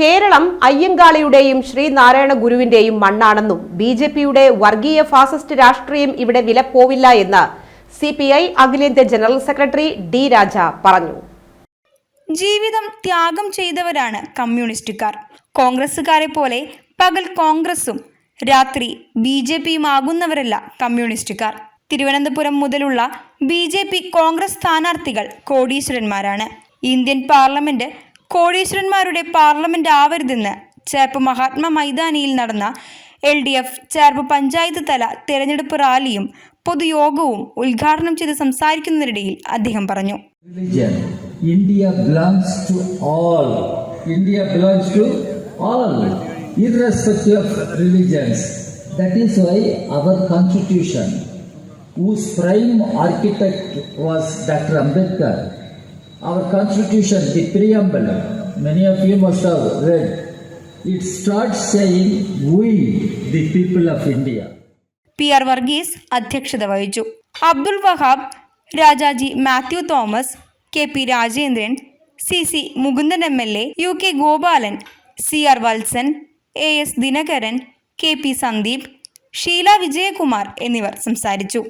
കേരളം അയ്യങ്കാളിയുടെയും ശ്രീനാരായണ ഗുരുവിന്റെയും മണ്ണാണെന്നും ബി ജെ പിയുടെ വർഗീയ ഫാസിസ്റ്റ് രാഷ്ട്രീയം ഇവിടെ വിലപ്പോവില്ല എന്ന് സി പി ഐ അഖിലേന്ത്യാ ജനറൽ സെക്രട്ടറി ഡി രാജ പറഞ്ഞു. ജീവിതം ത്യാഗം ചെയ്തവരാണ് കമ്മ്യൂണിസ്റ്റുകാർ. കോൺഗ്രസ്സുകാരെ പോലെ പകൽ കോൺഗ്രസും രാത്രി ബി ജെ പിയും ആകുന്നവരല്ല കമ്മ്യൂണിസ്റ്റുകാർ. തിരുവനന്തപുരം മുതലുള്ള ബി ജെ പി കോൺഗ്രസ് സ്ഥാനാർത്ഥികൾ കോടീശ്വരന്മാരാണ്. ഇന്ത്യൻ പാർലമെന്റ് കോടീശ്വരന്മാരുടെ പാർലമെന്റ് ആവരുതെന്ന് ചേർപ്പ് മഹാത്മാ മൈതാനിയിൽ നടന്ന L D F Cherpu panchayat തല തെരഞ്ഞെടുപ്പ് റാലിയും പൊതുയോഗവും ഉദ്ഘാടനം ചെയ്ത് സംസാരിക്കുന്നതിനിടയിൽ അദ്ദേഹം പറഞ്ഞു. India belongs to all India belongs to all irrespective of religions that is why our constitution whose prime architect was doctor Ambedkar our constitution, the preamble, many of you must have read, it starts saying, We, the people of India. P R Varghese അധ്യക്ഷത വഹിച്ചു. Abdul Wahab Rajaji Mathew Thomas K P Rajendran C C Mukundan M L A U K Gopalan C R Valsan A S Dinakaran K P Sandeep Sheela Vijayakumar എന്നിവർ സംസാരിച്ചു.